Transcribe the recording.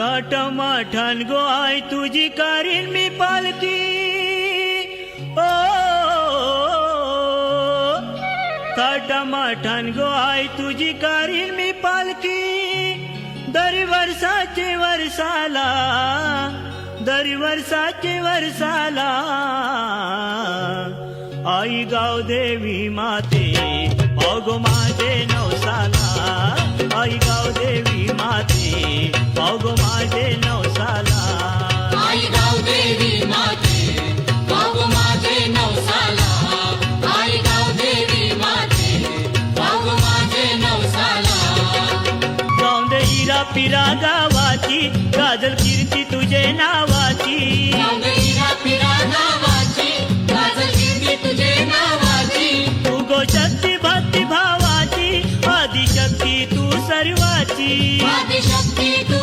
टमाठन गो I तुझी करीन मी पालकी ओ टमाठन गो आय तुझी करीन मी पालकी दरी वर्षाचे वर्षाला दरी वर्षाचे वर्षाला. आई गाव देवी माते भाऊ मा माझे नवसाला. आई गाव देवी माते बाबू माझे नवसाला. आई गाव देवी माते बाबू माझे नवसाला. गाव दे हिरा पिरा गावाची गाजल कीर्ती तुझे नावाची. गावदेवीरा पिरा नावाची गाजल कीर्ती तुझे नावाची. तू गो शक्ती भक्ती भावाची आदिशक्ती तू सर्वाची. आदिशक्ती तू